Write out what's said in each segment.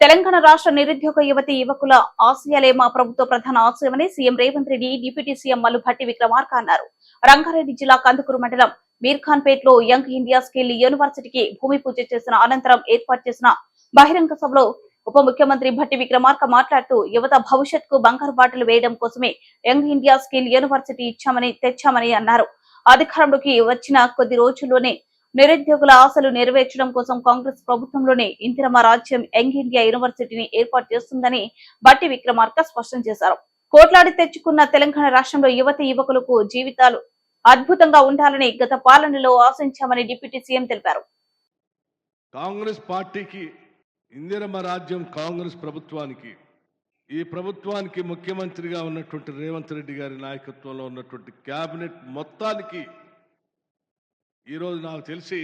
తెలంగాణ రాష్ట్ర నిరుద్యోగ యువతి యువకుల ఆశయాలే మా ప్రభుత్వ ప్రధాన ఆశయమని CM Revanth Reddy deputy CM Mallu Bhatti Vikramarka అన్నారు. రంగారెడ్డి జిల్లా కందుకూరు మండలం మీర్ఖాన్పేట్లో యంగ్ ఇండియా స్కిల్ యూనివర్సిటీకి భూమి పూజ చేసిన అనంతరం ఏర్పాటు చేసిన బహిరంగ సభలో ఉప ముఖ్యమంత్రి భట్టి విక్రమార్క మాట్లాడుతూ యువత భవిష్యత్కు బంగారు బాటలు వేయడం కోసమే యంగ్ ఇండియా స్కిల్ యూనివర్సిటీ ఇచ్చామని తెచ్చామని అన్నారు. అధికారంలోకి వచ్చిన కొద్ది రోజుల్లోనే నిరుద్యోగుల ఆశలు నెరవేర్చడం కోసం కాంగ్రెస్ ప్రభుత్వంలోనే ఇందిరమ రాజ్యం యంగ్ ఇండియా యూనివర్సిటీని ఏర్పాటు చేస్తుందని బట్టి విక్రమార్క స్పష్టం చేశారు. కోట్లాడి తెచ్చుకున్న తెలంగాణ రాష్ట్రంలో యువతి యువకులకు జీవితాలు అద్భుతంగా ఉండాలని గత పాలనలో ఆశించామని డిప్యూటీ సీఎం తెలిపారు. కాంగ్రెస్ పార్టీకి ఇందిరమ్మ రాజ్యం కాంగ్రెస్ ప్రభుత్వానికి ఈ ప్రభుత్వానికి ముఖ్యమంత్రిగా ఉన్నటువంటి రేవంత్ రెడ్డి గారి నాయకత్వంలో ఉన్నటువంటి క్యాబినెట్ మొత్తానికి ఈరోజు నాకు తెలిసి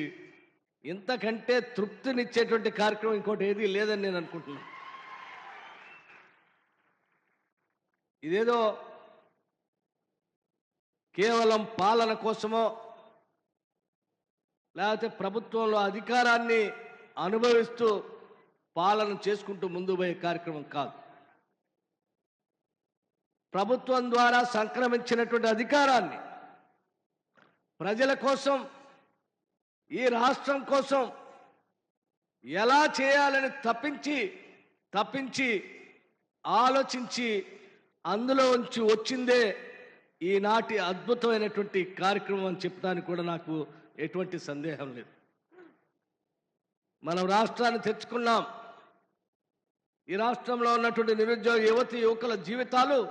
ఇంతకంటే తృప్తినిచ్చేటువంటి కార్యక్రమం ఇంకోటి ఏది లేదని నేను అనుకుంటున్నాను ఇదేదో కేవలం పాలన కోసమో లేకపోతే ప్రభుత్వంలో అధికారాన్ని అనుభవిస్తూ పాలన చేసుకుంటూ ముందు పోయే కార్యక్రమం కాదు. ప్రభుత్వం ద్వారా సంక్రమించినటువంటి అధికారాన్ని ప్రజల కోసం ఈ రాష్ట్రం కోసం ఎలా చేయాలని తప్పించి తప్పించి ఆలోచించి అందులో ఉంచి వచ్చిందే ఈనాటి అద్భుతమైనటువంటి కార్యక్రమం అని చెప్పడానికి కూడా నాకు ఎటువంటి సందేహం లేదు. మనం రాష్ట్రాన్ని తెచ్చుకున్నాం. ఈ రాష్ట్రంలో ఉన్నటువంటి నిరుద్యోగ యువతి యువకుల జీవితాలు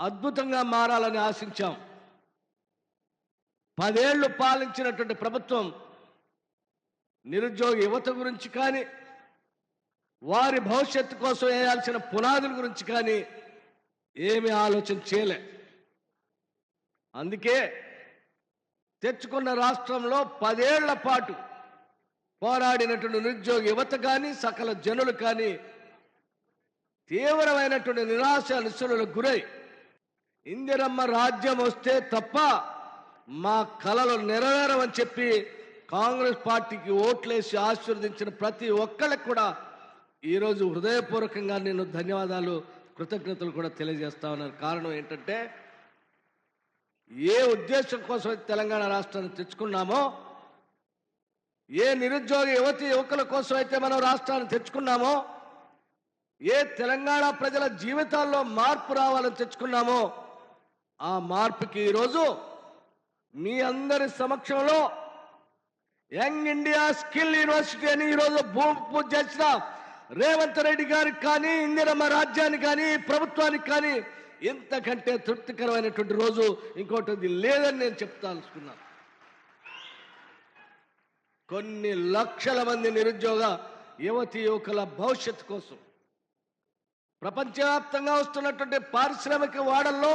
అద్భుతంగా మారాలని ఆశించాం. పదేళ్ళు పాలించినటువంటి ప్రభుత్వం నిరుద్యోగ యువత గురించి కానీ వారి భవిష్యత్తు కోసం వేయాల్సిన పునాదుల గురించి కానీ ఏమీ ఆలోచన చేయలే. అందుకే తెచ్చుకున్న రాష్ట్రంలో పదేళ్ళ పాటు పోరాడినటువంటి నిరుద్యోగ యువత కానీ సకల జనులు కానీ తీవ్రమైనటువంటి నిరాశ నిస్సులకు గురై ఇందిరమ్మ రాజ్యం వస్తే తప్ప మా కలలు నెరవేరవని చెప్పి కాంగ్రెస్ పార్టీకి ఓట్లేసి ఆశీర్వదించిన ప్రతి ఒక్కళ్ళకి కూడా ఈరోజు హృదయపూర్వకంగా నేను ధన్యవాదాలు కృతజ్ఞతలు కూడా తెలియజేస్తా ఉన్నాను. కారణం ఏంటంటే ఏ ఉద్దేశం కోసం అయితే తెలంగాణ రాష్ట్రాన్ని తెచ్చుకున్నామో ఏ నిరుద్యోగ యువతి యువకుల కోసం అయితే మనం రాష్ట్రాన్ని తెచ్చుకున్నామో ఏ తెలంగాణ ప్రజల జీవితాల్లో మార్పు రావాలని తెచ్చుకున్నామో ఆ మార్పుకి ఈరోజు మీ అందరి సమక్షంలో యంగ్ ఇండియా స్కిల్ యూనివర్సిటీ అని ఈరోజు భూమి పూజ చేసిన రేవంత్ రెడ్డి గారికి కానీ ఇందిరమ్మ రాజ్యానికి కానీ ప్రభుత్వానికి కానీ ఇంతకంటే తృప్తికరమైనటువంటి రోజు ఇంకోటి లేదని నేను చెప్తాల్సుకున్నాను కొన్ని లక్షల మంది నిరుద్యోగ యువతి యువకుల భవిష్యత్తు కోసం ప్రపంచవ్యాప్తంగా వస్తున్నటువంటి పారిశ్రామిక వాడల్లో